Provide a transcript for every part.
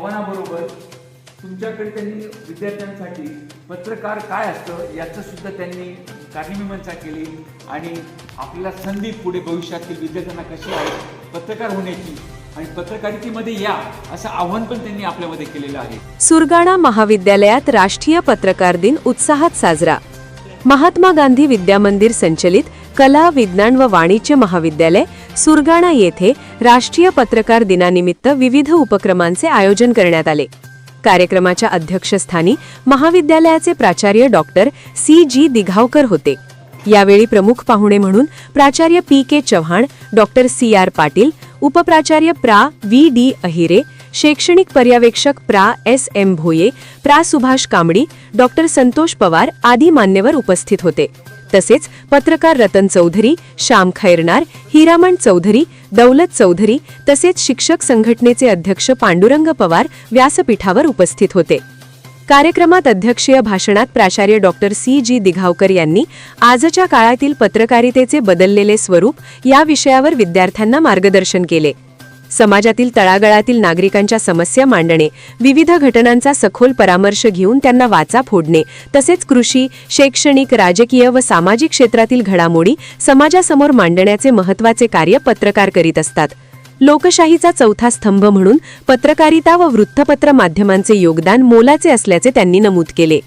आव्हानाबरोबर तुमच्याकडे त्यांनी विद्यार्थ्यांसाठी पत्रकार काय असतं याचं सुद्धा त्यांनी कार्यमीमांसा केली आणि आपल्याला संधी पुढे भविष्यातील विद्यार्थ्यांना कशी आहे पत्रकार होण्याची आणि पत्रकारितेमध्ये या असं आव्हान पण त्यांनी आपल्यामध्ये केलेलं आहे. सुरगाणा महाविद्यालयात राष्ट्रीय पत्रकार दिन उत्साहात साजरा. महात्मा गांधी विद्यामंदिर संचलित कला विज्ञान व वाणिज्य महाविद्यालय सुरगाणा येथे राष्ट्रीय पत्रकार दिनानिमित्त विविध उपक्रमांचे आयोजन करण्यात आले. कार्यक्रमाच्या अध्यक्षस्थानी महाविद्यालयाचे प्राचार्य डॉक्टर सी. जी. दिघावकर होते. यावेळी प्रमुख पाहुणे म्हणून प्राचार्य P. K. Chavan doctor C. R. Patil उपप्राचार्य प्रा. व्ही. डी. अहिरे शैक्षणिक पर्यवेक्षक प्रा. एस. एम. भोये प्रा. सुभाष कांबडी डॉक्टर संतोष पवार आदी मान्यवर उपस्थित होते. तसेच पत्रकार रतन चौधरी श्याम खैरनार हिरामण चौधरी दौलत चौधरी तसेच शिक्षक संघटनेचे अध्यक्ष पांडुरंग पवार व्यासपीठावर उपस्थित होते. कार्यक्रमात अध्यक्षीय भाषणात प्राचार्य डॉक्टर सी. जी. दिघावकर यांनी आजच्या काळातील पत्रकारितेचे बदललेले स्वरूप या विषयावर विद्यार्थ्यांना मार्गदर्शन केले. समाजातील तळागळातील नागरिकांच्या समस्या मांडणे विविध घटनांचा सखोल परामर्श घेऊन त्यांना वाचा फोडणे तसेच कृषी शैक्षणिक राजकीय व सामाजिक क्षेत्रातील घडामोडी समाजासमोर मांडण्याचे महत्त्वाचे कार्य पत्रकार करीत असतात. लोकशाहीचा चौथा स्तंभ म्हणून पत्रकारिता व वृत्तपत्र माध्यमांचे योगदान मोलाचे असल्याचे त्यांनी नमूद केले.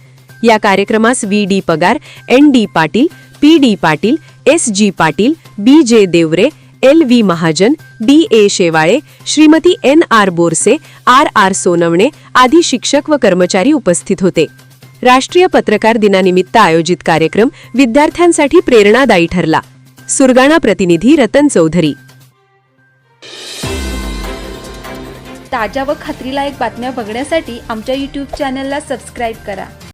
या कार्यक्रमास V. D. Pagar N. D. Patil P. D. Patil S. G. Patil B. J. Deore L V Mahajan D A Shewale Shrimati N R Borse R R Sonawane आदी शिक्षक व कर्मचारी उपस्थित होते. राष्ट्रीय पत्रकार दिनानिमित्त आयोजित कार्यक्रम विद्यार्थ्यांसाठी प्रेरणादायी ठरला. सुरगाणा प्रतिनिधी रतन चौधरी. ताज्या व खात्रीलायक बातम्या बघण्यासाठी आमच्या यूट्यूब चॅनलला सबस्क्राईब करा.